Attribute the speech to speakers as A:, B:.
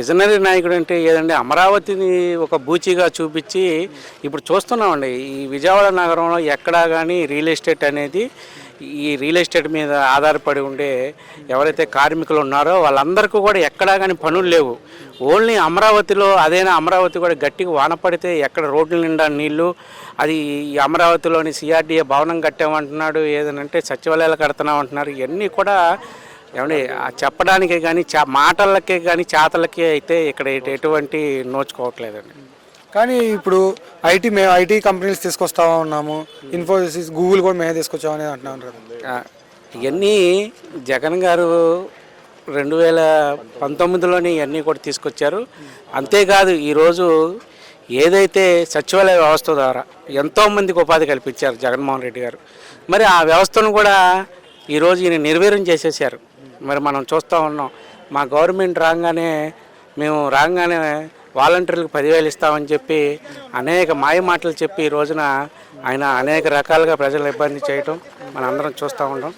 A: Visionary నాయకుడు అంటే ఏదండి? అమరావతిని ఒక బూచిగా చూపించి ఇప్పుడు చూస్తున్నామండి. ఈ విజయవాడ నగరంలో ఎక్కడా కానీ రియల్ ఎస్టేట్ అనేది ఈ రియల్ ఎస్టేట్ మీద ఆధారపడి ఉండే ఎవరైతే కార్మికులు ఉన్నారో వాళ్ళందరికీ కూడా ఎక్కడా కానీ పనులు లేవు. ఓన్లీ అమరావతిలో అదైనా అమరావతి కూడా గట్టిగా వాన పడితే ఎక్కడ రోడ్ల నిండా నీళ్ళు అది ఈ అమరావతిలోని సిఆర్డీఏ భవనం కట్టామంటున్నాడు ఏదనంటే సచివాలయాలు కడుతున్నామంటున్నారు ఇవన్నీ కూడా ఏమండి ఆ చెప్పడానికే కానీ చా మాటలకే కానీ చేతలకే అయితే ఇక్కడ ఎటు- ఎటువంటి నోచుకోవట్లేదండి.
B: కానీ ఇప్పుడు ఐటీ మేము ఐటీ కంపెనీస్ తీసుకొస్తా ఉన్నాము. ఇన్ఫోసిస్ గూగుల్ కూడా మేమే తీసుకొచ్చామని
A: ఆ, ఇవన్నీ జగన్ గారు రెండు వేల పంతొమ్మిదిలోని ఇవన్నీ కూడా తీసుకొచ్చారు. అంతేకాదు ఈరోజు ఏదైతే సచివాలయ వ్యవస్థ ద్వారా ఎంతోమందికి ఉపాధి కల్పించారు జగన్మోహన్ రెడ్డి గారు మరి ఆ వ్యవస్థను కూడా ఈరోజు ఈయన నిర్వీర్యం చేసేసారు మరి మనం చూస్తూ ఉన్నాం. మా గవర్నమెంట్ రాగానే మేము రాగానే వాలంటీర్లకు పదివేలు ఇస్తామని చెప్పి అనేక మాయ మాటలు చెప్పి ఈ రోజున ఆయన అనేక రకాలుగా ప్రజలు ఇబ్బంది చేయటం మనందరం చూస్తూ ఉంటాం